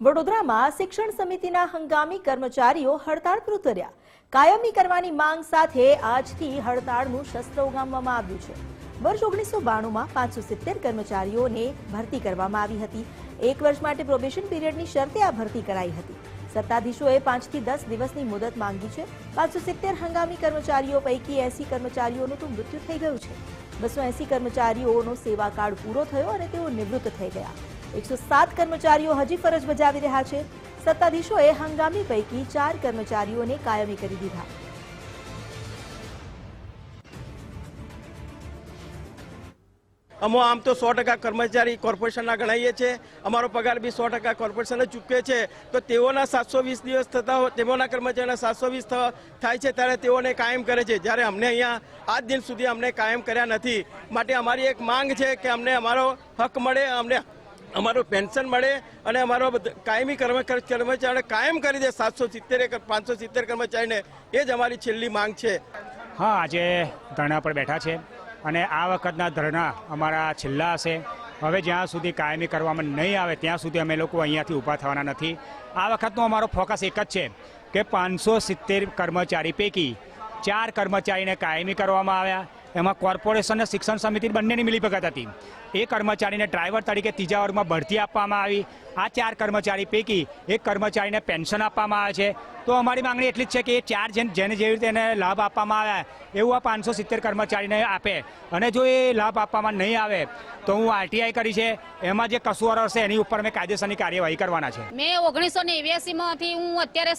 વડોદરામાં શિક્ષણ સમિતિના હંગામી કર્મચારીઓ હડતાળ પર ઉતર્યા કાયમી કરવાની માંગ સાથે આજથી હડતાળનું શસ્ત્ર ઉગામવામાં આવ્યું છે. વર્ષ ઓગણીસો બાણુંમાં પાંચસો સિત્તેર કર્મચારીઓને ભરતી કરવામાં આવી હતી. એક વર્ષ માટે પ્રોબેશન પીરિયડની શરતે આ ભરતી કરાઈ હતી. સત્તાધીશોએ પાંચથી દસ દિવસની મુદત માંગી છે. પાંચસો સિત્તેર હંગામી કર્મચારીઓ પૈકી એસી કર્મચારીઓનું તો મૃત્યુ થઈ ગયું છે. બસો એસી કર્મચારીઓનો સેવાકાળ પૂરો થયો અને તેઓ નિવૃત્ત થઈ ગયા. એકસો સાત કર્મચારીઓ હજી ફરજ બજાવી રહ્યા છે. સત્તાધીશોએ હંગામી પૈકી ચાર કર્મચારીઓને કાયમી કરી દીધા. અમો આમ તો સો ટકા કર્મચારી કોર્પોરેશનના ગણાઈએ છીએ અમારો પગાર બી સો ટકા કોર્પોરેશન ચૂકવે છે. તો તેઓના સાતસો વીસ દિવસ થતા તેઓના કર્મચારીના સાતસો વીસ થાય છે ત્યારે તેઓને કાયમ કરે છે. જ્યારે અમને અહીંયા આજ દિન સુધી અમને કાયમ કર્યા નથી. માટે અમારી એક માંગ છે કે અમને અમારો હક મળે, અમને અમારું પેન્શન મળે અને અમારો કાયમી કર્મ કર્મચારીને કાયમ કરી દે સાતસો સિત્તેર પાંચસો સિત્તેર કર્મચારીને. એ જ અમારી છેલ્લી માંગ છે. હા, આજે ધરણા પર બેઠા છે અને આ વખતના ધરણા અમારા છેલ્લા હશે. હવે જ્યાં સુધી કાયમી કરવામાં નહીં આવે, ત્યાં સુધી અમે લોકો અહીંયાથી ઊભા થવાના નથી. આ વખતનો અમારો ફોકસ એક જ છે કે પાંચસો સિત્તેર કર્મચારી પૈકી ચાર કર્મચારીને કાયમી કરવામાં આવ્યા એમાં કોર્પોરેશન અને શિક્ષણ સમિતિ બંનેની મિલીભગત હતી. એ કર્મચારીને ડ્રાઈવર તરીકે ત્રીજા વર્ગમાં બઢતી આપવામાં આવી. આ ચાર કર્મચારી પૈકી એક કર્મચારીને પેન્શન આપવામાં આવે છે. તો અમારી માંગણી એટલી જ છે કે એ ચાર જેને જેને જેવી રીતે એને લાભ આપવામાં આવ્યા એવું આ પાંચસો સિત્તેર કર્મચારીને આપે. અને જો એ લાભ આપવામાં નહીં આવે, તો હું આરટીઆઈ કરી છે. એમાં જે કસુવારો હશે એની ઉપર અમે કાયદેસરની કાર્યવાહી કરવાના છે. મેં ઓગણીસો નેવ્યાસીમાંથી હું અત્યારે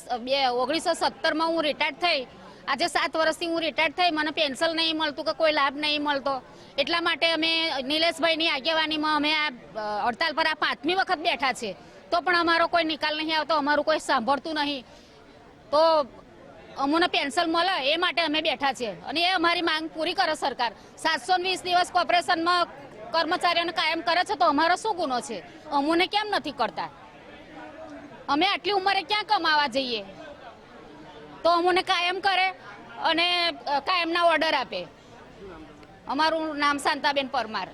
ઓગણીસો સત્તરમાં હું રિટાયર્ડ થઈ. આજે સાત વર્ષથી હું રિટાયર્ડ થઈ, મને પેન્શન નહીં મળતું કે કોઈ લાભ નહીં મળતો. એટલા માટે અમે નિલેશભાઈની આગેવાનીમાં અમે આ હડતાલ પર આ પાંચમી વખત બેઠા છે તો પણ અમારો કોઈ નિકાલ નહીં આવતો, અમારું કોઈ સાંભળતું નહીં. તો અમને પેન્શન મળે, એ માટે અમે બેઠા છીએ. અને એ અમારી માંગ પૂરી કરે સરકાર. સાતસો વીસ દિવસ કોર્પોરેશનમાં કર્મચારીઓને કાયમ કરે છે તો અમારો શું ગુનો છે? અમોને કેમ નથી કરતા? અમે આટલી ઉંમરે ક્યાં કમાવા જઈએ? તો અમને કાયમ કરે અને કાયમના ઓર્ડર આપે. અમારું નામ શાંતાબેન પરમાર.